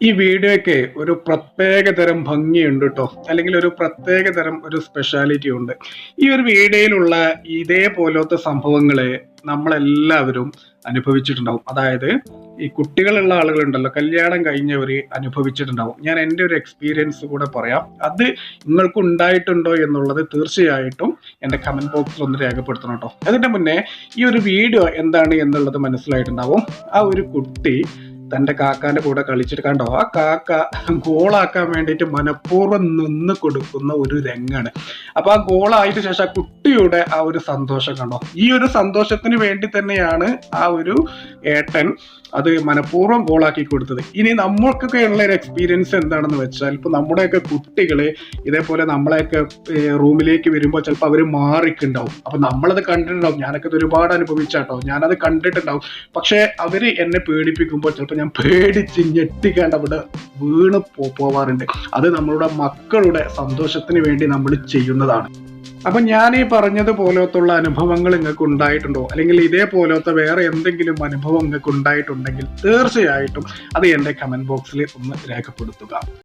ഈ വീഡിയോയ്ക്ക് ഒരു പ്രത്യേക തരം ഭംഗിയുണ്ട് കേട്ടോ അല്ലെങ്കിൽ ഒരു പ്രത്യേക തരം ഒരു സ്പെഷ്യാലിറ്റി ഉണ്ട്. ഈ ഒരു വീഡിയോയിലുള്ള ഇതേപോലത്തെ സംഭവങ്ങളെ നമ്മളെല്ലാവരും അനുഭവിച്ചിട്ടുണ്ടാവും. അതായത് ഈ കുട്ടികളുള്ള ആളുകളുണ്ടല്ലോ കല്യാണം കഴിഞ്ഞവർ അനുഭവിച്ചിട്ടുണ്ടാവും. ഞാൻ എന്റെ ഒരു എക്സ്പീരിയൻസ് കൂടെ പറയാം. അത് നിങ്ങൾക്ക് ഉണ്ടായിട്ടുണ്ടോ എന്നുള്ളത് തീർച്ചയായിട്ടും എന്റെ കമന്റ് ബോക്സിൽ ഒന്ന് രേഖപ്പെടുത്തണം കേട്ടോ അതിന്റെ മുന്നേ ഈ ഒരു വീഡിയോ എന്താണ് എന്നുള്ളത് മനസ്സിലായിട്ടുണ്ടാവും. ആ ഒരു കുട്ടി തന്റെ കാക്കാന്റെ കൂടെ കളിച്ചിട്ട് കണ്ടോ? ആ കാക്ക ഗോളാക്കാൻ വേണ്ടിയിട്ട് മനഃപൂർവം നിന്ന് കൊടുക്കുന്ന ഒരു രംഗാണ്. അപ്പൊ ആ ഗോളായിട്ട് ശേഷം ആ കുട്ടിയുടെ ആ ഒരു സന്തോഷം കണ്ടോ? ഈ ഒരു സന്തോഷത്തിന് വേണ്ടി തന്നെയാണ് ആ ഒരു ഏട്ടൻ അത് മനഃപൂർവം ഗോളാക്കി കൊടുത്തത്. ഇനി നമ്മൾക്കൊക്കെ ഉള്ള ഒരു എക്സ്പീരിയൻസ് എന്താണെന്ന് വെച്ചാൽ ഇപ്പൊ നമ്മുടെയൊക്കെ കുട്ടികൾ ഇതേപോലെ നമ്മളെയൊക്കെ റൂമിലേക്ക് വരുമ്പോൾ ചിലപ്പോൾ അവർ മാറിക്കുണ്ടാവും. അപ്പൊ നമ്മളത് കണ്ടിട്ടുണ്ടാവും. ഞാനൊക്കെ ഇത് ഒരുപാട് അനുഭവിച്ചാട്ടോ. ഞാനത് കണ്ടിട്ടുണ്ടാവും. പക്ഷെ അവർ എന്നെ പേടിപ്പിക്കുമ്പോൾ ചിലപ്പോൾ ഞാൻ പേടിച്ച് ഞെട്ടിക്കാണ്ട് അവിടെ വീണ് പോവാറുണ്ട്. അത് നമ്മളുടെ മക്കളുടെ സന്തോഷത്തിന് വേണ്ടി നമ്മൾ ചെയ്യുന്നതാണ്. അപ്പൊ ഞാൻ ഈ പറഞ്ഞതുപോലത്തുള്ള അനുഭവങ്ങൾ നിങ്ങൾക്ക് ഉണ്ടായിട്ടുണ്ടോ? അല്ലെങ്കിൽ ഇതേപോലത്തെ വേറെ എന്തെങ്കിലും അനുഭവം നിങ്ങൾക്ക് ഉണ്ടായിട്ടുണ്ടെങ്കിൽ തീർച്ചയായിട്ടും അത് എന്റെ കമന്റ് ബോക്സിൽ ഒന്ന് രേഖപ്പെടുത്തുക.